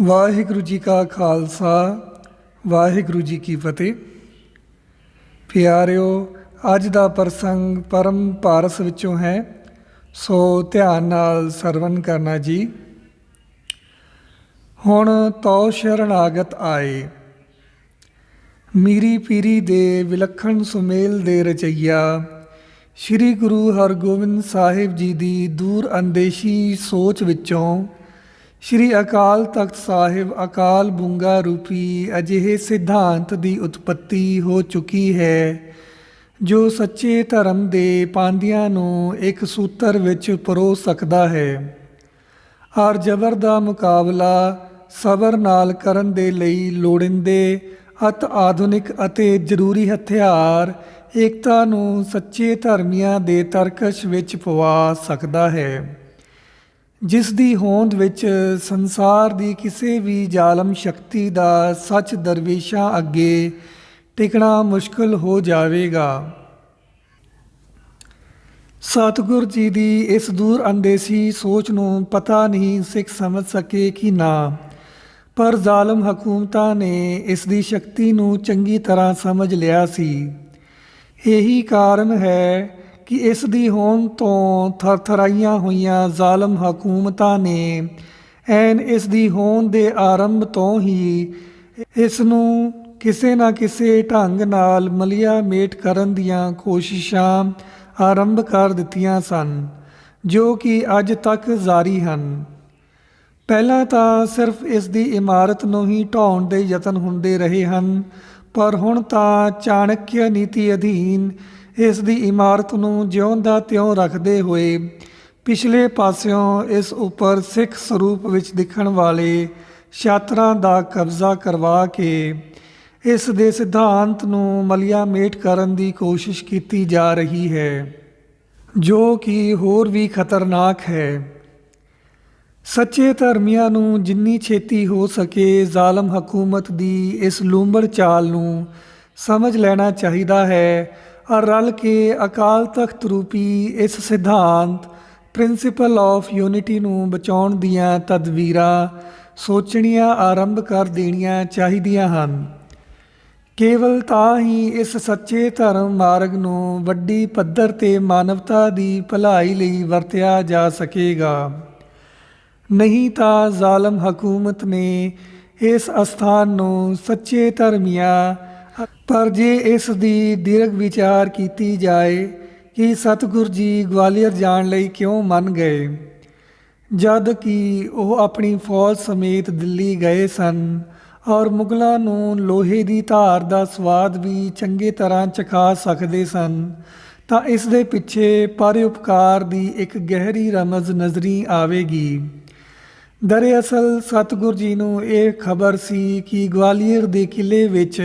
ਵਾਹਿਗੁਰੂ ਜੀ ਕਾ ਖਾਲਸਾ, ਵਾਹਿਗੁਰੂ ਜੀ ਕੀ ਫਤਿਹ। ਪਿਆਰਿਓ, ਅੱਜ ਦਾ ਪ੍ਰਸੰਗ ਪਰਮ ਪਾਰਸ ਵਿੱਚੋਂ ਹੈ। ਸੋ ਧਿਆਨ ਨਾਲ ਸਰਵਨ ਕਰਨਾ ਜੀ। ਹੁਣ ਤੋ ਸ਼ਰਣਾਗਤ ਆਏ। ਮੀਰੀ ਪੀਰੀ ਦੇ ਵਿਲੱਖਣ ਸੁਮੇਲ ਦੇ ਰਚਈਆ, ਸ੍ਰੀ ਗੁਰੂ ਹਰਗੋਬਿੰਦ ਸਾਹਿਬ ਜੀ ਦੀ ਦੂਰ ਅੰਦੇਸ਼ੀ ਸੋਚ ਵਿੱਚੋਂ ਸ੍ਰੀ ਅਕਾਲ ਤਖਤ ਸਾਹਿਬ ਅਕਾਲ ਬੁੰਗਾ ਰੂਪੀ ਅਜਿਹੇ ਸਿਧਾਂਤ ਦੀ ਉਤਪਤੀ ਹੋ ਚੁੱਕੀ ਹੈ, ਜੋ ਸੱਚੇ ਧਰਮ ਦੇ ਪਾਂਦਿਆਂ ਨੂੰ ਇੱਕ ਸੂਤਰ ਵਿੱਚ ਪਰੋ ਸਕਦਾ ਹੈ। ਔਰ ਜ਼ਬਰ ਦਾ ਮੁਕਾਬਲਾ ਸਬਰ ਨਾਲ ਕਰਨ ਦੇ ਲਈ ਲੋੜਿੰਦੇ, ਅਤ ਆਧੁਨਿਕ ਅਤੇ ਜ਼ਰੂਰੀ ਹਥਿਆਰ ਏਕਤਾ ਨੂੰ ਸੱਚੇ ਧਰਮੀਆਂ ਦੇ ਤਰਕਸ਼ ਵਿੱਚ ਪਵਾ ਸਕਦਾ ਹੈ। ਜਿਸ ਦੀ ਹੋਂਦ ਵਿੱਚ ਸੰਸਾਰ ਦੀ ਕਿਸੇ ਵੀ ਜ਼ਾਲਮ ਸ਼ਕਤੀ ਦਾ ਸੱਚ ਦਰਵੇਸ਼ਾਂ ਅੱਗੇ ਟਿਕਣਾ ਮੁਸ਼ਕਲ ਹੋ ਜਾਵੇਗਾ। ਸਤਿਗੁਰ ਜੀ ਦੀ ਇਸ ਦੂਰ ਅੰਦੇਸੀ ਸੋਚ ਨੂੰ ਪਤਾ ਨਹੀਂ ਸਿੱਖ ਸਮਝ ਸਕੇ ਕਿ ਨਾ, ਪਰ ਜ਼ਾਲਮ ਹਕੂਮਤਾਂ ਨੇ ਇਸ ਦੀ ਸ਼ਕਤੀ ਨੂੰ ਚੰਗੀ ਤਰ੍ਹਾਂ ਸਮਝ ਲਿਆ ਸੀ। ਇਹੀ ਕਾਰਨ ਹੈ ਕਿ ਇਸ ਦੀ ਹੋਂਦ ਤੋਂ ਥਰਥਰਾਈਆਂ ਹੋਈਆਂ ਜ਼ਾਲਮ ਹਕੂਮਤਾਂ ਨੇ, ਐਨ ਇਸ ਦੀ ਹੋਂਦ ਦੇ ਆਰੰਭ ਤੋਂ ਹੀ ਇਸ ਨੂੰ ਕਿਸੇ ਨਾ ਕਿਸੇ ਢੰਗ ਨਾਲ ਮਲਿਆ ਮੇਟ ਕਰਨ ਦੀਆਂ ਕੋਸ਼ਿਸ਼ਾਂ ਆਰੰਭ ਕਰ ਦਿੱਤੀਆਂ ਸਨ, ਜੋ ਕਿ ਅੱਜ ਤੱਕ ਜਾਰੀ ਹਨ। ਪਹਿਲਾਂ ਤਾਂ ਸਿਰਫ ਇਸ ਦੀ ਇਮਾਰਤ ਨੂੰ ਹੀ ਢਾਉਣ ਦੇ ਯਤਨ ਹੁੰਦੇ ਰਹੇ ਹਨ, ਪਰ ਹੁਣ ਤਾਂ ਚਾਣਕਿਆ ਨੀਤੀ ਅਧੀਨ ਇਸ ਦੀ ਇਮਾਰਤ ਨੂੰ ਜਿਉਂ ਦਾ ਤਿਉਂ ਰੱਖਦੇ ਹੋਏ ਪਿਛਲੇ ਪਾਸਿਓਂ ਇਸ ਉੱਪਰ ਸਿੱਖ ਸਰੂਪ ਵਿੱਚ ਦਿਖਣ ਵਾਲੇ ਛਾਤਰਾਂ ਦਾ ਕਬਜ਼ਾ ਕਰਵਾ ਕੇ ਇਸ ਦੇ ਸਿਧਾਂਤ ਨੂੰ ਮਲਿਆ ਮੇਟ ਕਰਨ ਦੀ ਕੋਸ਼ਿਸ਼ ਕੀਤੀ ਜਾ ਰਹੀ ਹੈ, ਜੋ ਕਿ ਹੋਰ ਵੀ ਖਤਰਨਾਕ ਹੈ। ਸੱਚੇ ਧਰਮੀਆਂ ਨੂੰ ਜਿੰਨੀ ਛੇਤੀ ਹੋ ਸਕੇ ਜ਼ਾਲਮ ਹਕੂਮਤ ਦੀ ਇਸ ਲੂੰਬੜ ਚਾਲ ਨੂੰ ਸਮਝ ਲੈਣਾ ਚਾਹੀਦਾ ਹੈ ਰਲ ਕੇ ਅਕਾਲ ਤਖਤ ਰੂਪੀ ਇਸ ਸਿਧਾਂਤ, ਪ੍ਰਿੰਸੀਪਲ ਆਫ ਯੂਨਿਟੀ ਨੂੰ ਬਚਾਉਣ ਦੀਆਂ ਤਦਵੀਰਾਂ, ਸੋਚਣੀਆਂ ਆਰੰਭ ਕਰ ਦੇਣੀਆਂ ਚਾਹੀਦੀਆਂ ਹਨ। ਕੇਵਲ ਤਾਂ ਹੀ ਇਸ ਸੱਚੇ ਧਰਮ ਮਾਰਗ ਨੂੰ ਵੱਡੀ ਪੱਧਰ ਤੇ ਮਾਨਵਤਾ ਦੀ ਭਲਾਈ ਲਈ ਵਰਤਿਆ ਜਾ ਸਕੇਗਾ। ਨਹੀਂ ਤਾਂ ਜ਼ਾਲਮ ਹਕੂਮਤ ਨੇ ਇਸ ਅਸਥਾਨ ਨੂੰ ਸੱਚੇ ਧਰਮੀਆਂ ਪਰ ਜੇ ਇਸ ਦੀ ਦੀਰਘ ਵਿਚਾਰ ਕੀਤੀ ਜਾਏ ਕਿ ਸਤਿਗੁਰ ਜੀ ਗਵਾਲੀਅਰ ਜਾਣ ਲਈ ਕਿਉਂ ਮੰਨ ਗਏ, ਜਦ ਕਿ ਉਹ ਆਪਣੀ ਫੌਜ ਸਮੇਤ ਦਿੱਲੀ ਗਏ ਸਨ ਔਰ ਮੁਗਲਾਂ ਨੂੰ ਲੋਹੇ ਦੀ ਧਾਰ ਦਾ ਸਵਾਦ ਵੀ ਚੰਗੇ ਤਰ੍ਹਾਂ ਚਖਾ ਸਕਦੇ ਸਨ, ਤਾਂ ਇਸ ਦੇ ਪਿੱਛੇ ਪਰਉਪਕਾਰ ਦੀ ਇੱਕ ਗਹਿਰੀ ਰਮਜ਼ ਨਜ਼ਰੀ ਆਵੇਗੀ। ਦਰਅਸਲ ਸਤਿਗੁਰ ਜੀ ਨੂੰ ਇਹ ਖਬਰ ਸੀ ਕਿ ਗਵਾਲੀਅਰ ਦੇ ਕਿਲੇ ਵਿੱਚ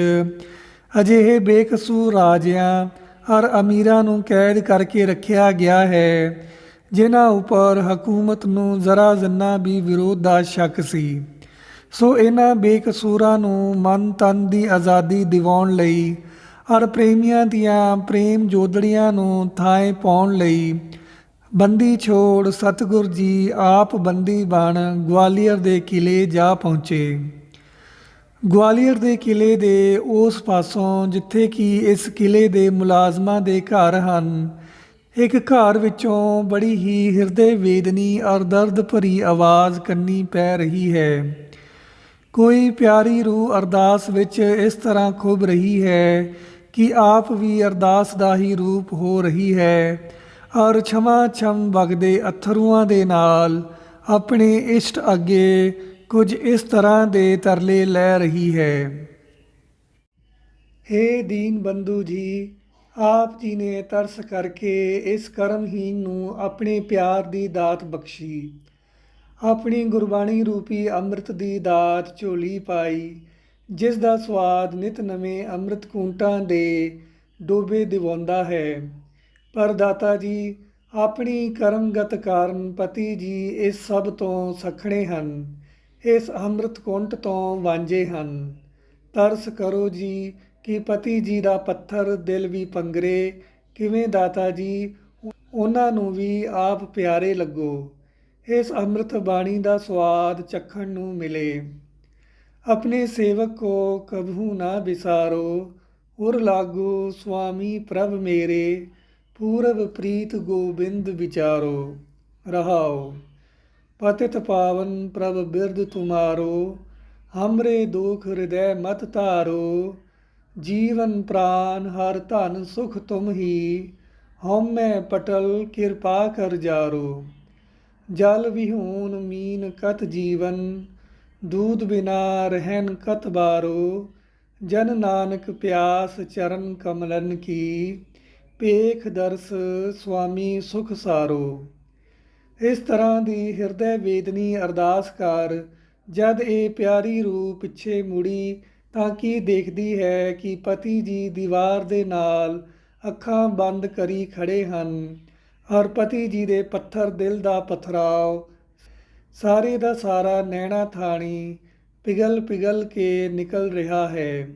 ਅਜਿਹੇ ਬੇਕਸੂਰ ਰਾਜਿਆਂ ਔਰ ਅਮੀਰਾਂ ਨੂੰ ਕੈਦ ਕਰਕੇ ਰੱਖਿਆ ਗਿਆ ਹੈ, ਜਿਨ੍ਹਾਂ ਉੱਪਰ ਹਕੂਮਤ ਨੂੰ ਜ਼ਰਾ ਜ਼ੰਨਾ ਵੀ ਵਿਰੋਧ ਦਾ ਸ਼ੱਕ ਸੀ। ਸੋ ਇਹਨਾਂ ਬੇਕਸੂਰਾਂ ਨੂੰ ਮਨ ਤਨ ਦੀ ਆਜ਼ਾਦੀ ਦਿਵਾਉਣ ਲਈ ਔਰ ਪ੍ਰੇਮੀਆਂ ਦੀਆਂ ਪ੍ਰੇਮ ਜੋਦੜੀਆਂ ਨੂੰ ਥਾਂ ਪਾਉਣ ਲਈ, ਬੰਦੀ ਛੋੜ ਸਤਿਗੁਰ ਜੀ ਆਪ ਬੰਦੀ ਬਣ, ਗਵਾਲੀਅਰ ਦੇ ਕਿਲੇ ਜਾ ਪਹੁੰਚੇ। ਗਵਾਲੀਅਰ ਦੇ ਕਿਲੇ ਦੇ ਉਸ ਪਾਸੋਂ ਜਿੱਥੇ ਕਿ ਇਸ ਕਿਲੇ ਦੇ ਮੁਲਾਜ਼ਮਾਂ ਦੇ ਘਰ ਹਨ, ਇੱਕ ਘਰ ਵਿੱਚੋਂ ਬੜੀ ਹੀ ਹਿਰਦੇ ਵੇਦਨੀ ਔਰ ਦਰਦ ਭਰੀ ਆਵਾਜ਼ ਕੰਨੀ ਪੈ ਰਹੀ ਹੈ। ਕੋਈ ਪਿਆਰੀ ਰੂਹ ਅਰਦਾਸ ਵਿੱਚ ਇਸ ਤਰ੍ਹਾਂ ਖੁੱਭ ਰਹੀ ਹੈ ਕਿ ਆਪ ਵੀ ਅਰਦਾਸ ਦਾ ਹੀ ਰੂਪ ਹੋ ਰਹੀ ਹੈ ਔਰ ਛਮਾ ਛਮ ਵਗਦੇ ਅਥਰੂਆਂ ਦੇ ਨਾਲ ਆਪਣੇ ਇਸ਼ਟ ਅੱਗੇ ਕੁਝ ਇਸ ਤਰ੍ਹਾਂ ਦੇ ਤਰਲੇ ਲੈ ਰਹੀ ਹੈ। ਏ ਦੀਨ ਬੰਧੂ ਜੀ, ਆਪ ਜੀ ਨੇ ਤਰਸ ਕਰਕੇ ਇਸ ਕਰਮਹੀਨ ਨੂੰ ਆਪਣੇ ਪਿਆਰ ਦੀ ਦਾਤ ਬਖਸ਼ੀ। ਆਪਣੀ ਗੁਰਬਾਣੀ ਰੂਪੀ ਅੰਮ੍ਰਿਤ ਦੀ ਦਾਤ ਝੋਲੀ ਪਾਈ, ਜਿਸ ਦਾ ਸਵਾਦ ਨਿਤ ਨਵੇਂ ਅੰਮ੍ਰਿਤ ਕੂੰਟਾਂ ਦੇ ਡੋਬੇ ਦਿਵਾਉਂਦਾ ਹੈ। ਪਰ ਦਾਤਾ ਜੀ, ਆਪਣੀ ਕਰਮਗਤ ਕਾਰਨ ਪਤੀ ਜੀ ਇਸ ਸਭ ਤੋਂ ਸਖਣੇ ਹਨ। ਇਸ ਅੰਮ੍ਰਿਤ ਕੁੰਟ ਤੋਂ ਵਾਂਝੇ ਹਨ। ਤਰਸ ਕਰੋ ਜੀ ਕਿ ਪਤੀ ਜੀ ਦਾ ਪੱਥਰ ਦਿਲ ਵੀ ਪੰਗਰੇ, ਕਿਵੇਂ ਦਾਤਾ ਜੀ, ਉਹਨਾਂ ਨੂੰ ਵੀ ਆਪ ਪਿਆਰੇ ਲੱਗੋ। ਇਸ ਅੰਮ੍ਰਿਤ ਬਾਣੀ ਦਾ ਸਵਾਦ ਚਖਣ ਨੂੰ ਮਿਲੇ। ਆਪਣੇ ਸੇਵਕ ਕੋ ਕਬਹੂ ਨਾ ਵਿਸਾਰੋ, ਉਰ ਲਾਗੋ ਸੁਆਮੀ ਪ੍ਰਭ ਮੇਰੇ ਪੂਰਬ ਪ੍ਰੀਤ ਗੋਬਿੰਦ ਵਿਚਾਰੋ। ਰਹਾਓ। ਪਤਿਤ ਪਾਵਨ ਪ੍ਰਭ ਬਿਰਧ ਤੁਮਾਰੋ, ਹਮਰੇ ਦੁਖ ਹਿਰਦੈ ਮਤ ਧਾਰੋ, ਜੀਵਨ ਪ੍ਰਾਨ ਹਰ ਧਨ ਸੁਖ ਤੁਮ ਹੀ, ਹਉਮੈ ਪਟਲ ਕਿਰਪਾ ਕਰ ਜਾਰੋ। ਜਲ ਵਿਹੂਨ ਮੀਨ ਕਤ ਜੀਵਨ ਦੂਧ ਬਿਨਾ ਰਹਿਨ ਕਤ ਬਾਰੋ, ਜਨ ਨਾਨਕ ਪਿਆਸ ਚਰਨ ਕਮਲਨ ਕੀ, ਪੇਖ ਦਰਸ ਸੁਆਮੀ ਸੁਖ ਸਾਰੋ। ਇਸ ਤਰ੍ਹਾਂ ਦੀ ਹਿਰਦੈ ਵੇਦਨੀ ਅਰਦਾਸ ਕਰ, ਜਦ ਇਹ ਪਿਆਰੀ ਰੂਹ ਪਿੱਛੇ ਮੁੜੀ, ਤਾਂ ਕੀ ਦੇਖਦੀ ਹੈ ਕਿ ਪਤੀ ਜੀ ਦੀਵਾਰ ਦੇ ਨਾਲ ਅੱਖਾਂ ਬੰਦ ਕਰੀ ਖੜੇ ਹਨ, ਔਰ ਪਤੀ ਜੀ ਦੇ ਪੱਥਰ ਦਿਲ ਦਾ ਪਥਰਾਓ, ਸਾਰੇ ਦਾ ਸਾਰਾ ਨੈਣਾ ਥਾਣੀ ਪਿਗਲ ਪਿਗਲ ਕੇ ਨਿਕਲ ਰਿਹਾ ਹੈ।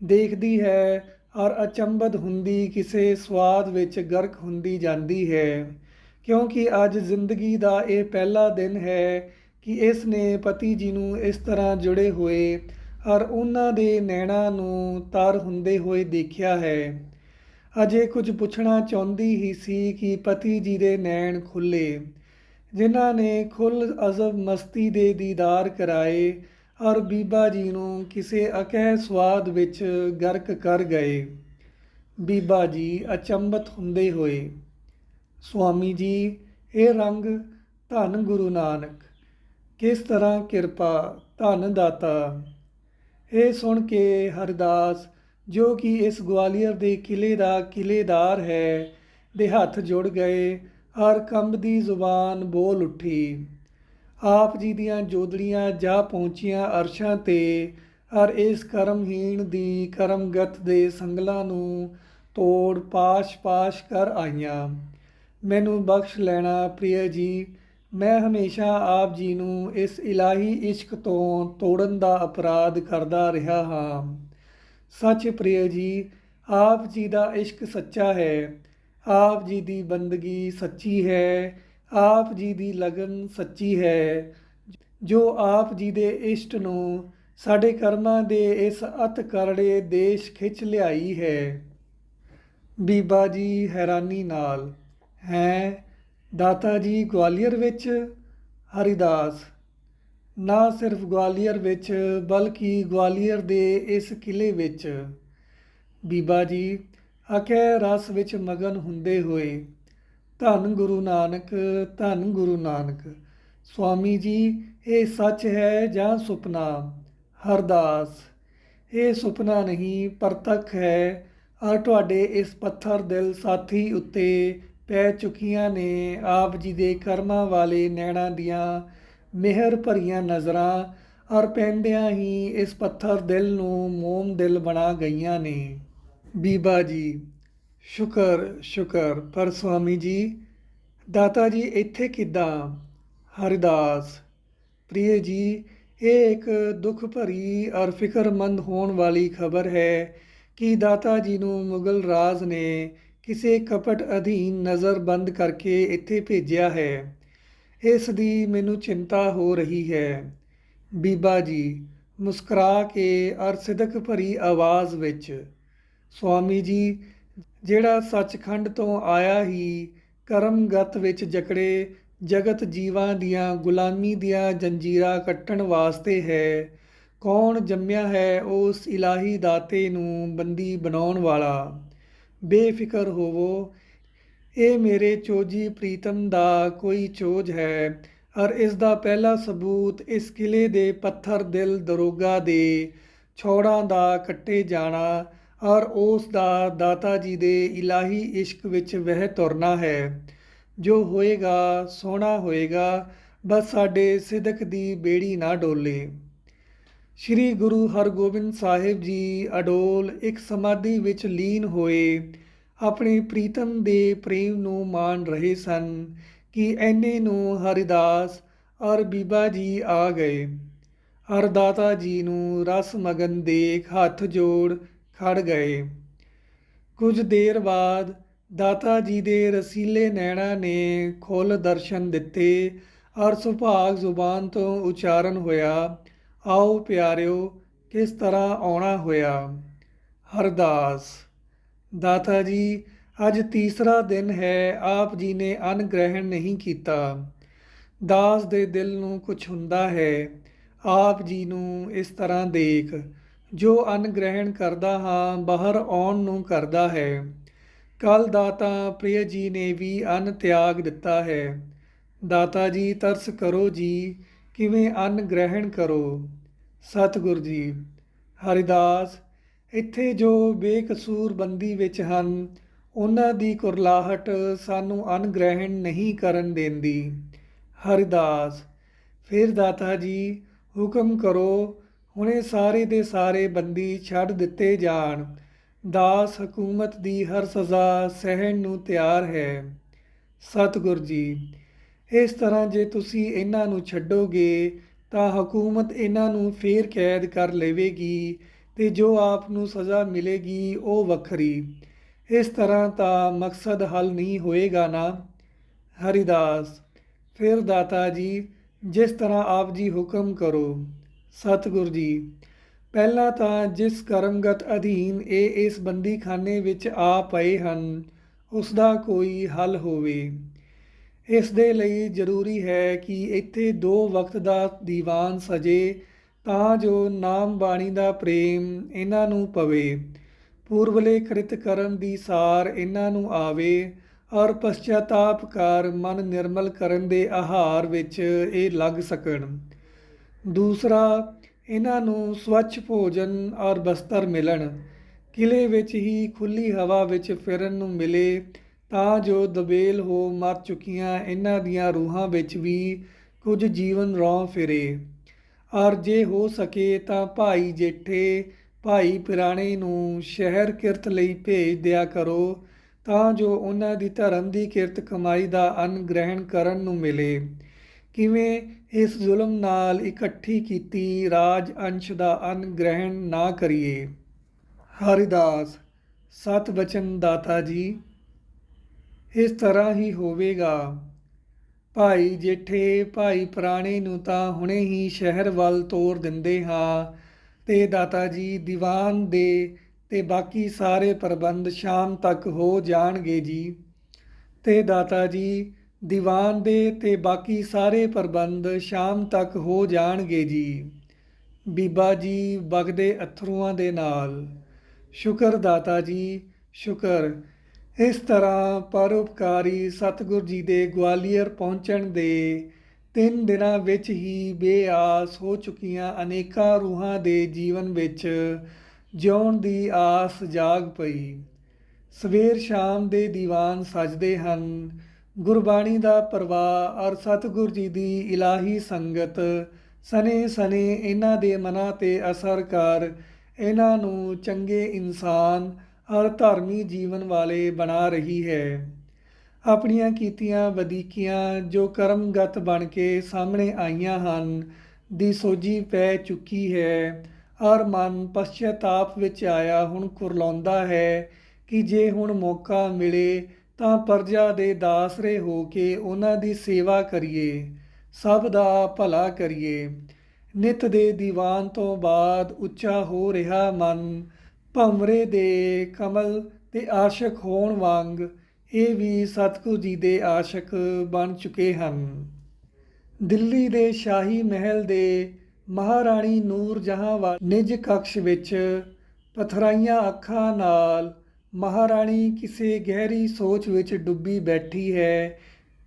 ਦੇਖਦੀ ਹੈ ਔਰ ਅਚੰਬਦ ਹੁੰਦੀ ਕਿਸੇ ਸਵਾਦ ਵਿੱਚ ਗਰਕ ਹੁੰਦੀ ਜਾਂਦੀ ਹੈ। ਕਿਉਂਕਿ ਅੱਜ ਜ਼ਿੰਦਗੀ ਦਾ ਇਹ ਪਹਿਲਾ ਦਿਨ ਹੈ ਕਿ ਇਸ ਨੇ ਪਤੀ ਜੀ ਨੂੰ ਇਸ ਤਰ੍ਹਾਂ ਜੁੜੇ ਹੋਏ ਔਰ ਉਹਨਾਂ ਦੇ ਨੈਣਾ ਨੂੰ ਤਾਰ ਹੁੰਦੇ ਹੋਏ ਦੇਖਿਆ ਹੈ। ਅਜੇ ਕੁਝ ਪੁੱਛਣਾ ਚਾਹੁੰਦੀ ਹੀ ਸੀ ਕਿ ਪਤੀ ਜੀ ਦੇ ਨੈਣ ਖੁੱਲੇ। ਜਿਨ੍ਹਾਂ ਨੇ ਖੁੱਲ ਅਜ਼ਬ ਮਸਤੀ ਦੇ ਦੀਦਾਰ ਕਰਾਏ ਔਰ ਬੀਬਾ ਜੀ ਨੂੰ ਕਿਸੇ ਅਕਹਿ ਸਵਾਦ ਵਿੱਚ ਗਰਕ ਕਰ ਗਏ। ਬੀਬਾ ਜੀ ਅਚੰਬਤ ਹੁੰਦੇ ਹੋਏ ਸੁਆਮੀ ਜੀ, ਇਹ ਰੰਗ ਧੰਨ ਗੁਰੂ ਨਾਨਕ, ਕਿਸ ਤਰ੍ਹਾਂ ਕਿਰਪਾ ਧੰਨ ਦਾਤਾ। ਇਹ ਸੁਣ ਕੇ ਹਰਦਾਸ, ਜੋ ਕਿ ਇਸ ਗਵਾਲੀਅਰ ਦੇ ਕਿਲੇ ਦਾ ਕਿਲੇਦਾਰ ਹੈ, ਦੇ ਹੱਥ ਜੁੜ ਗਏ, ਹਰ ਕੰਬ ਦੀ ਜ਼ੁਬਾਨ ਬੋਲ ਉੱਠੀ। ਆਪ ਜੀ ਦੀਆਂ ਜੋਦੜੀਆਂ ਜਾ ਪਹੁੰਚੀਆਂ ਅਰਸ਼ਾਂ ਤੇ, ਹਰ ਇਸ ਕਰਮਹੀਣ ਦੀ ਕਰਮਗਤ ਦੇ ਸੰਗਲਾਂ ਨੂੰ ਤੋੜ ਪਾਸ਼-ਪਾਸ਼ ਕਰ ਆਈਆਂ। ਮੈਨੂੰ ਬਖਸ਼ ਲੈਣਾ ਪ੍ਰਿਯ ਜੀ। ਮੈਂ ਹਮੇਸ਼ਾ ਆਪ ਜੀ ਨੂੰ ਇਸ ਇਲਾਹੀ ਇਸ਼ਕ ਤੋਂ ਤੋੜਨ ਦਾ ਅਪਰਾਧ ਕਰਦਾ ਰਿਹਾ ਹਾਂ। ਸੱਚ ਪ੍ਰਿਯ ਜੀ, ਆਪ ਜੀ ਦਾ ਇਸ਼ਕ ਸੱਚਾ ਹੈ। ਆਪ ਜੀ ਦੀ ਬੰਦਗੀ ਸੱਚੀ ਹੈ। ਆਪ ਜੀ ਦੀ ਲਗਨ ਸੱਚੀ ਹੈ। ਜੋ ਆਪ ਜੀ ਦੇ ਇਸ਼ਟ ਨੂੰ ਸਾਡੇ ਕਰਮਾਂ ਦੇ ਇਸ ਅਤ ਕਰੜੇ ਦੇਸ਼ ਖਿੱਚ ਲਿਆਈ ਹੈ। ਬੀਬਾ ਜੀ, ਹੈਰਾਨੀ ਨਾਲ। ਹੈ ਦਾਤਾ ਜੀ ਗਵਾਲੀਅਰ ਵਿੱਚ ਹਰੀਦਾਸ। ਨਾ ਸਿਰਫ ਗਵਾਲੀਅਰ ਵਿੱਚ ਬਲਕਿ ਗਵਾਲੀਅਰ ਦੇ ਇਸ ਕਿਲੇ ਵਿੱਚ। ਬੀਬਾ ਜੀ ਅਕੈ ਰਸ ਵਿੱਚ ਮਗਨ ਹੁੰਦੇ ਹੋਏ, ਧੰਨ ਗੁਰੂ ਨਾਨਕ, ਧੰਨ ਗੁਰੂ ਨਾਨਕ ਸਵਾਮੀ ਜੀ, ਇਹ ਸੱਚ ਹੈ ਜਾਂ ਸੁਪਨਾ? ਹਰਦਾਸ, ਇਹ ਸੁਪਨਾ ਨਹੀਂ ਪ੍ਰਤੱਖ ਹੈ। ਔਰ ਤੁਹਾਡੇ ਇਸ ਪੱਥਰ ਦਿਲ ਸਾਥੀ ਉੱਤੇ ਪੈ ਚੁੱਕੀਆਂ ਨੇ ਆਪ ਜੀ ਦੇ ਕਰਮਾਂ ਵਾਲੇ ਨੈਣਾਂ ਦੀਆਂ ਮਿਹਰ ਭਰੀਆਂ ਨਜ਼ਰਾਂ ਔਰ ਪੈਂਦਿਆਂ ਹੀ ਇਸ ਪੱਥਰ ਦਿਲ ਨੂੰ ਮੋਮ ਦਿਲ ਬਣਾ ਗਈਆਂ ਨੇ। ਬੀਬਾ ਜੀ, ਸ਼ੁਕਰ ਸ਼ੁਕਰ। ਪਰ ਸੁਆਮੀ ਜੀ, ਦਾਤਾ ਜੀ ਇੱਥੇ ਕਿੱਦਾਂ? ਹਰਿਦਾਸ, ਪ੍ਰਿਯ ਜੀ, ਇਹ ਇੱਕ ਦੁੱਖ ਭਰੀ ਔਰ ਫਿਕਰਮੰਦ ਹੋਣ ਵਾਲੀ ਖਬਰ ਹੈ ਕਿ ਦਾਤਾ ਜੀ ਨੂੰ ਮੁਗਲ ਰਾਜ ਨੇ ਕਿਸੇ ਕਪਟ ਅਧੀਨ ਨਜ਼ਰਬੰਦ ਕਰਕੇ ਇੱਥੇ ਭੇਜਿਆ ਹੈ। ਇਸ ਦੀ ਮੈਨੂੰ ਚਿੰਤਾ ਹੋ ਰਹੀ ਹੈ। ਬੀਬਾ ਜੀ, ਮੁਸਕਰਾ ਕੇ ਅਰ ਸਿਦਕ ਭਰੀ ਆਵਾਜ਼ ਵਿੱਚ ਸਵਾਮੀ ਜੀ, ਜਿਹੜਾ ਸੱਚਖੰਡ ਤੋਂ ਆਇਆ ਹੀ ਕਰਮਗਤ ਵਿੱਚ ਜਕੜੇ ਜਗਤ ਜੀਵਾਂ ਦੀਆਂ ਗੁਲਾਮੀ ਦੀਆਂ ਜੰਜੀਰਾਂ ਕੱਟਣ ਵਾਸਤੇ ਹੈ, ਕੌਣ ਜੰਮਿਆ ਹੈ ਉਸ ਇਲਾਹੀ ਦਾਤੇ ਨੂੰ ਬੰਦੀ ਬਣਾਉਣ ਵਾਲਾ? ਬੇਫਿਕਰ ਹੋਵੋ। ਇਹ ਮੇਰੇ ਚੋਜੀ ਪ੍ਰੀਤਮ ਦਾ ਕੋਈ ਚੋਜ ਹੈ। ਔਰ ਇਸ ਦਾ ਪਹਿਲਾ ਸਬੂਤ ਇਸ ਕਿਲੇ ਦੇ ਪੱਥਰ ਦਿਲ ਦਰੋਗਾ ਦੇ ਛੋੜਾਂ ਦਾ ਕੱਟੇ ਜਾਣਾ। ਔਰ ਉਸ ਦਾ ਦਾਤਾ ਜੀ ਦੇ ਇਲਾਹੀ ਇਸ਼ਕ ਵਿੱਚ ਵਹਿ ਤੁਰਨਾ ਹੈ। ਜੋ ਹੋਏਗਾ, ਸੋਹਣਾ ਹੋਏਗਾ, ਬਸ ਸਾਡੇ ਸਿਦਕ ਦੀ ਬੇੜੀ ਨਾ ਡੋਲੇ। ਸ੍ਰੀ ਗੁਰੂ ਹਰਗੋਬਿੰਦ ਸਾਹਿਬ ਜੀ ਅਡੋਲ ਇੱਕ ਸਮਾਧੀ ਵਿੱਚ ਲੀਨ ਹੋਏ, ਆਪਣੇ ਪ੍ਰੀਤਮ ਦੇ ਪ੍ਰੇਮ ਨੂੰ ਮਾਣ ਰਹੇ ਸਨ ਕਿ ਐਨੇ ਨੂੰ ਹਰਿਦਾਸ ਔਰ ਬੀਬਾ ਜੀ ਆ ਗਏ। ਹਰ ਦਾਤਾ ਜੀ ਨੂੰ ਰਸ ਮਗਨ ਦੇਖ ਹੱਥ ਜੋੜ ਖੜ ਗਏ। ਕੁਝ ਦੇਰ ਬਾਅਦ ਦਾਤਾ ਜੀ ਦੇ ਰਸੀਲੇ ਨੈਣਾ ਨੇ ਖੁੱਲ ਦਰਸ਼ਨ ਦਿੱਤੇ ਔਰ ਸੁਭਾਗ ਜ਼ੁਬਾਨ ਤੋਂ ਉਚਾਰਨ ਹੋਇਆ। ਆਓ ਪਿਆਰਿਓ, ਕਿਸ ਤਰ੍ਹਾਂ ਆਉਣਾ ਹੋਇਆ? ਹਰਦਾਸ, ਦਾਤਾ ਜੀ, ਅੱਜ ਤੀਸਰਾ ਦਿਨ ਹੈ, ਆਪ ਜੀ ਨੇ ਅੰਨ ਗ੍ਰਹਿਣ ਨਹੀਂ ਕੀਤਾ। ਦਾਸ ਦੇ ਦਿਲ ਨੂੰ ਕੁਝ ਹੁੰਦਾ ਹੈ, ਆਪ ਜੀ ਨੂੰ ਇਸ ਤਰ੍ਹਾਂ ਦੇਖ। ਜੋ ਅੰਨ ਗ੍ਰਹਿਣ ਕਰਦਾ ਹਾਂ, ਬਾਹਰ ਆਉਣ ਨੂੰ ਕਰਦਾ ਹੈ। ਕੱਲ ਦਾਤਾ ਪ੍ਰਿਯ ਜੀ ਨੇ ਵੀ ਅੰਨ ਤਿਆਗ ਦਿੱਤਾ ਹੈ। ਦਾਤਾ ਜੀ, ਤਰਸ ਕਰੋ ਜੀ। ਕਿਵੇਂ ਅੰਨ ਗ੍ਰਹਿਣ ਕਰੋ? ਸਤਿਗੁਰ ਜੀ, ਹਰਿਦਾਸ, ਇੱਥੇ ਜੋ ਬੇਕਸੂਰ ਬੰਦੀ ਵਿੱਚ ਹਨ, ਉਹਨਾਂ ਦੀ ਕੁਰਲਾਹਟ ਸਾਨੂੰ ਅੰਨ ਗ੍ਰਹਿਣ ਨਹੀਂ ਕਰਨ ਦਿੰਦੀ। ਹਰਿਦਾਸ, ਫਿਰ ਦਾਤਾ ਜੀ, ਹੁਕਮ ਕਰੋ, ਹੁਣੇ ਸਾਰੇ ਦੇ ਸਾਰੇ ਬੰਦੀ ਛੱਡ ਦਿੱਤੇ ਜਾਣ। ਦਾਸ ਹਕੂਮਤ ਦੀ ਹਰ ਸਜ਼ਾ ਸਹਿਣ ਨੂੰ ਤਿਆਰ ਹੈ। ਸਤਿਗੁਰ ਜੀ ਇਸ ਤਰ੍ਹਾਂ ਜੇ ਤੁਸੀਂ ਇਹਨਾਂ ਨੂੰ ਛੱਡੋਗੇ, ਤਾਂ ਹਕੂਮਤ ਇਹਨਾਂ ਨੂੰ ਫੇਰ ਕੈਦ ਕਰ ਲਵੇਗੀ ਤੇ ਜੋ ਆਪ ਨੂੰ ਸਜ਼ਾ ਮਿਲੇਗੀ, ਉਹ ਵੱਖਰੀ। ਇਸ ਤਰ੍ਹਾਂ ਤਾਂ ਮਕਸਦ ਹੱਲ ਨਹੀਂ ਹੋਏਗਾ ਨਾ। ਹਰਿਦਾਸ, ਫਿਰ ਦਾਤਾ ਜੀ, ਜਿਸ ਤਰ੍ਹਾਂ ਆਪ ਜੀ ਹੁਕਮ ਕਰੋ। ਸਤਿਗੁਰ ਜੀ, ਪਹਿਲਾਂ ਤਾਂ ਜਿਸ ਕਰਮਗਤ ਅਧੀਨ ਇਹ ਇਸ ਬੰਦੀਖਾਨੇ ਵਿੱਚ ਆ ਪਏ ਹਨ ਉਸ ਦਾ ਕੋਈ ਹੱਲ ਹੋਵੇ। ਇਸ ਦੇ ਲਈ ਜ਼ਰੂਰੀ ਹੈ ਕਿ ਇੱਥੇ ਦੋ ਵਕਤ ਦਾ ਦੀਵਾਨ ਸਜੇ, ਤਾਂ ਜੋ ਨਾਮ ਬਾਣੀ ਦਾ ਪ੍ਰੇਮ ਇਹਨਾਂ ਨੂੰ ਪਵੇ। ਪੂਰਵਲੇ ਕ੍ਰਿਤ ਕਰਮ ਦੀ ਸਾਰ ਇਹਨਾਂ ਨੂੰ ਆਵੇ, ਔਰ ਪਛਤਾਪ ਕਰ ਮਨ ਨਿਰਮਲ ਕਰਨ ਦੇ ਆਹਾਰ ਵਿੱਚ ਇਹ ਲੱਗ ਸਕਣ। ਦੂਸਰਾ, ਇਹਨਾਂ ਨੂੰ ਸਵੱਛ ਭੋਜਨ ਔਰ ਬਸਤਰ ਮਿਲਣ। ਕਿਲੇ ਵਿੱਚ ਹੀ ਖੁੱਲੀ ਹਵਾ ਵਿੱਚ ਫਿਰਨ ਨੂੰ ਮਿਲੇ ਤਾਂ ਜੋ ਦਬੇਲ ਹੋ ਮਰ ਚੁੱਕੀਆਂ, ਇਹਨਾਂ ਦੀਆਂ ਰੂਹਾਂ ਵਿੱਚ ਵੀ ਕੁਝ ਜੀਵਨ ਰੌਂ ਫਿਰੇ। ਔਰ ਜੇ ਹੋ ਸਕੇ ਤਾਂ ਭਾਈ ਜੇਠੇ, ਭਾਈ ਪਿਰਾਣੇ ਨੂੰ ਸ਼ਹਿਰ ਕਿਰਤ ਲਈ ਭੇਜ ਦਿਆ ਕਰੋ, ਤਾਂ ਜੋ ਉਹਨਾਂ ਦੀ ਧਰਮ ਦੀ ਕਿਰਤ ਕਮਾਈ ਦਾ ਅੰਨ ਗ੍ਰਹਿਣ ਕਰਨ ਨੂੰ ਮਿਲੇ। ਕਿਵੇਂ ਇਸ ਜ਼ੁਲਮ ਨਾਲ ਇਕੱਠੀ ਕੀਤੀ ਰਾਜ ਅੰਸ਼ ਦਾ ਅੰਨ ਗ੍ਰਹਿਣ ਨਾ ਕਰੀਏ? ਹਰਿਦਾਸ, ਸਤ ਬਚਨ ਦਾਤਾ ਜੀ। ਇਸ ਤਰ੍ਹਾਂ ਹੀ ਹੋਵੇਗਾ। ਭਾਈ ਜੇਠੇ, ਭਾਈ ਪ੍ਰਾਣੇ ਨੂੰ ਤਾਂ ਹੁਣੇ ਹੀ ਸ਼ਹਿਰ ਵੱਲ ਤੋਰ ਦਿੰਦੇ ਹਾਂ ਤੇ ਦਾਤਾ ਜੀ ਦੀਵਾਨ ਦੇ ਤੇ ਬਾਕੀ ਸਾਰੇ ਪ੍ਰਬੰਧ ਸ਼ਾਮ ਤੱਕ ਹੋ ਜਾਣਗੇ ਜੀ। ਤੇ ਦਾਤਾ ਜੀ ਦੀਵਾਨ ਦੇ ਤੇ ਬਾਕੀ ਸਾਰੇ ਪ੍ਰਬੰਧ ਸ਼ਾਮ ਤੱਕ ਹੋ ਜਾਣਗੇ ਜੀ। ਬੀਬਾ ਜੀ ਬਗਦੇ ਅਥਰੂਆਂ ਦੇ ਨਾਲ। ਸ਼ੁਕਰ ਦਾਤਾ ਜੀ, ਸ਼ੁਕਰ। ਇਸ ਤਰ੍ਹਾਂ ਪਰਉਪਕਾਰੀ ਸਤਿਗੁਰ ਜੀ ਦੇ ਗਵਾਲੀਅਰ ਪਹੁੰਚਣ ਦੇ ਤਿੰਨ ਦਿਨਾਂ ਵਿੱਚ ਹੀ ਬੇਆਸ ਹੋ ਚੁੱਕੀਆਂ ਅਨੇਕਾਂ ਰੂਹਾਂ ਦੇ ਜੀਵਨ ਵਿੱਚ ਜਿਉਣ ਦੀ ਆਸ ਜਾਗ ਪਈ। ਸਵੇਰ ਸ਼ਾਮ ਦੇ ਦੀਵਾਨ ਸਜਦੇ ਹਨ। ਗੁਰਬਾਣੀ ਦਾ ਪ੍ਰਵਾਹ ਔਰ ਸਤਿਗੁਰ ਜੀ ਦੀ ਇਲਾਹੀ ਸੰਗਤ ਸਨੇ ਸਨੇ ਇਹਨਾਂ ਦੇ ਮਨਾਂ ਤੇ ਅਸਰ ਕਰ, ਇਹਨਾਂ ਨੂੰ ਚੰਗੇ ਇਨਸਾਨ ਧਾਰਮੀ ਜੀਵਨ ਵਾਲੇ ਬਣਾ ਰਹੀ ਹੈ। ਆਪਣੀਆਂ ਕੀਤੀਆਂ ਵਧੀਕੀਆਂ ਜੋ ਕਰਮਗਤ ਬਣ ਕੇ ਸਾਹਮਣੇ ਆਈਆਂ ਹਨ, ਦੀ ਸੋਝੀ ਪੈ ਚੁੱਕੀ ਹੈ। ਔਰ ਮਨ ਪਛਤਾਪ ਵਿੱਚ ਆਇਆ, ਹੁਣ ਕੁਰਲਾਉਂਦਾ ਹੈ ਕਿ ਜੇ ਹੁਣ ਮੌਕਾ ਮਿਲੇ, ਤਾਂ ਪਰਜਾ ਦੇ ਦਾਸਰੇ ਹੋ ਕੇ ਉਹਨਾਂ ਦੀ ਸੇਵਾ ਕਰੀਏ, ਸਭ ਦਾ ਭਲਾ ਕਰੀਏ। ਨਿਤ ਦੇ ਦੀਵਾਨ ਤੋਂ ਬਾਅਦ ਉੱਚਾ ਹੋ ਰਿਹਾ ਮਨ ਭੰਵਰੇ ਦੇ ਕਮਲ ਤੇ ਆਸ਼ਕ ਹੋਣ ਵਾਂਗ ਇਹ ਵੀ ਸਤਿਗੁਰ ਜੀ ਦੇ ਆਸ਼ਕ ਬਣ ਚੁੱਕੇ ਹਨ। ਦਿੱਲੀ ਦੇ ਸ਼ਾਹੀ ਮਹਿਲ ਦੇ ਮਹਾਰਾਣੀ ਨੂਰ ਜਹਾਂ ਵਾ ਨਿਜ ਕਕਸ਼ ਵਿੱਚ ਪਥਰਾਈਆਂ ਅੱਖਾਂ ਨਾਲ ਮਹਾਰਾਣੀ ਕਿਸੇ ਗਹਿਰੀ ਸੋਚ ਵਿੱਚ ਡੁੱਬੀ ਬੈਠੀ ਹੈ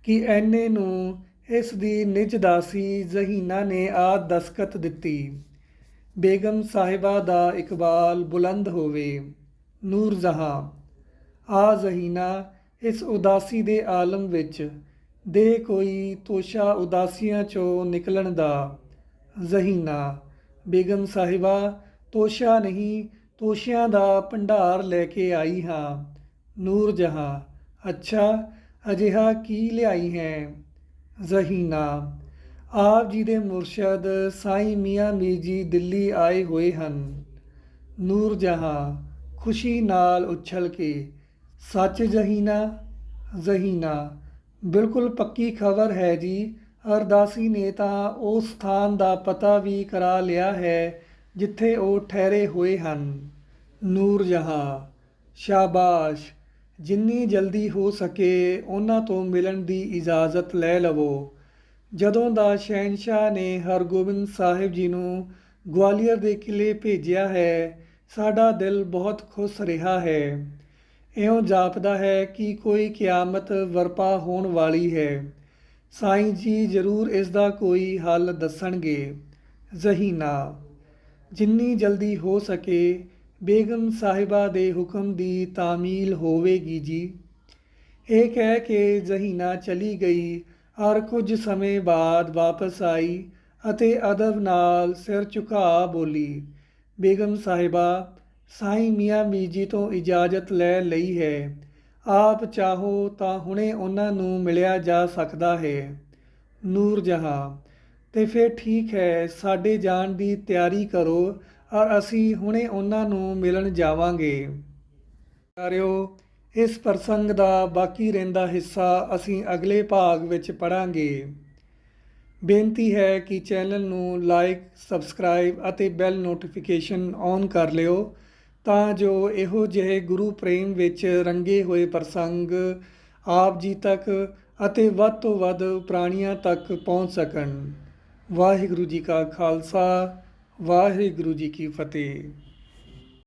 ਕਿ ਐਨੇ ਨੂੰ ਇਸ ਦੀ ਨਿਜ ਦਾਸੀ ਜ਼ਹੀਨਾ ਨੇ ਆ ਦਸਕਤ ਦਿੱਤੀ। ਬੇਗਮ ਸਾਹਿਬਾ ਦਾ ਇਕਬਾਲ ਬੁਲੰਦ ਹੋਵੇ, ਨੂਰ ਜਹਾਂ। ਆ ਜ਼ਹੀਨਾ, ਇਸ ਉਦਾਸੀ ਦੇ ਆਲਮ ਵਿੱਚ ਦੇ ਕੋਈ ਤੋਸ਼ਾ ਉਦਾਸੀਆਂ ਚੋਂ ਨਿਕਲਣ ਦਾ। ਜ਼ਹੀਨਾ, ਬੇਗਮ ਸਾਹਿਬਾ, ਤੋਸ਼ਾ ਨਹੀਂ, ਤੋਸ਼ਿਆਂ ਦਾ ਭੰਡਾਰ ਲੈ ਕੇ ਆਈ ਹਾਂ। ਨੂਰ ਜਹਾਂ, ਅੱਛਾ, ਅਜਿਹਾ ਕੀ ਲਿਆਈ ਹੈ? ਜ਼ਹੀਨਾ ਆਪ ਜੀ ਦੇ ਮੁਰਸ਼ਦ ਸਾਈਂ ਮੀਆਂ ਮੀਰ ਜੀ ਦਿੱਲੀ ਆਏ ਹੋਏ ਹਨ। ਨੂਰ ਜਹਾਂ, ਖੁਸ਼ੀ ਨਾਲ ਉਛਲ ਕੇ, ਸੱਚ ਜ਼ਹੀਨਾ ਜ਼ਹੀਨਾ। ਬਿਲਕੁਲ ਪੱਕੀ ਖਬਰ ਹੈ ਜੀ, ਅਰਦਾਸੀ ਨੇ ਤਾਂ ਉਸ ਸਥਾਨ ਦਾ ਪਤਾ ਵੀ ਕਰਾ ਲਿਆ ਹੈ, ਜਿੱਥੇ ਉਹ ਠਹਿਰੇ ਹੋਏ ਹਨ। ਨੂਰ ਜਹਾਂ, ਸ਼ਾਬਾਸ਼, ਜਿੰਨੀ ਜਲਦੀ ਹੋ ਸਕੇ ਉਹਨਾਂ ਤੋਂ ਮਿਲਣ ਦੀ ਇਜਾਜ਼ਤ ਲੈ ਲਵੋ। ਜਦੋਂ ਦਾ ਸ਼ਹਿਨशाह ਨੇ ਹਰਗੋਬਿੰਦ ਸਾਹਿਬ ਜੀ ਨੂੰ ਗਵਾਲੀਅਰ ਦੇ ਕਿਲੇ ਭੇਜਿਆ ਹੈ, ਸਾਡਾ ਦਿਲ ਬਹੁਤ ਖੁਸ਼ ਰਿਹਾ ਹੈ। ਇਉਂ ਜਾਪਦਾ ਹੈ ਕਿ ਕੋਈ ਕਿਆਮਤ ਵਰਪਾ ਹੋਣ ਵਾਲੀ ਹੈ। ਸਾਈਂ ਜੀ ਜ਼ਰੂਰ ਇਸ ਦਾ ਕੋਈ ਹੱਲ ਦੱਸਣਗੇ। ਜ਼ਹੀਨਾ, ਜਿੰਨੀ ਜਲਦੀ ਹੋ ਸਕੇ, ਬੇਗਮ ਸਾਹਿਬਾ ਦੇ ਹੁਕਮ ਦੀ ਤਾਮੀਲ ਹੋਵੇਗੀ ਜੀ। ਇਹ ਕਹਿ ਕੇ ਜ਼ਹੀਨਾ ਚਲੀ ਗਈ। ਔਰ ਕੁਝ ਸਮੇਂ ਬਾਅਦ ਵਾਪਸ ਆਈ ਅਤੇ ਅਦਬ ਨਾਲ ਸਿਰ ਝੁਕਾ ਬੋਲੀ, ਬੇਗਮ ਸਾਹਿਬਾ, ਸਾਈਂ ਮੀਆਂ ਮੀਜੀ ਤੋਂ ਇਜਾਜ਼ਤ ਲੈ ਲਈ ਹੈ। ਆਪ ਚਾਹੋ ਤਾਂ ਹੁਣੇ ਉਹਨਾਂ ਨੂੰ ਮਿਲਿਆ ਜਾ ਸਕਦਾ ਹੈ। ਨੂਰ ਜਹਾਂ, ਤੇ ਫਿਰ ਠੀਕ ਹੈ, ਸਾਡੇ ਜਾਣ ਦੀ ਤਿਆਰੀ ਕਰੋ ਔਰ ਅਸੀਂ ਹੁਣੇ ਉਹਨਾਂ ਨੂੰ ਮਿਲਣ ਜਾਵਾਂਗੇ। ਕਰਿਓ ਇਸ ਪ੍ਰਸੰਗ ਦਾ ਬਾਕੀ ਰਹਿੰਦਾ ਹਿੱਸਾ ਅਸੀਂ ਅਗਲੇ ਭਾਗ ਵਿੱਚ ਪੜਾਂਗੇ ਬੇਨਤੀ ਹੈ ਕਿ ਚੈਨਲ ਨੂੰ ਲਾਈਕ, ਸਬਸਕ੍ਰਾਈਬ ਅਤੇ ਬੈਲ ਨੋਟੀਫਿਕੇਸ਼ਨ ਔਨ ਕਰ ਲਿਓ ਤਾਂ ਜੋ ਇਹੋ ਜਿਹੇ ਗੁਰੂ ਪ੍ਰੇਮ ਵਿੱਚ ਰੰਗੇ ਹੋਏ ਪ੍ਰਸੰਗ ਆਪ ਜੀ ਤੱਕ ਅਤੇ ਵੱਧ ਤੋਂ ਵੱਧ ਪ੍ਰਾਣੀਆਂ ਤੱਕ ਪਹੁੰਚ ਸਕਣ। ਵਾਹਿਗੁਰੂ ਜੀ ਕਾ ਖਾਲਸਾ, ਵਾਹਿਗੁਰੂ ਜੀ ਕੀ ਫਤਿਹ।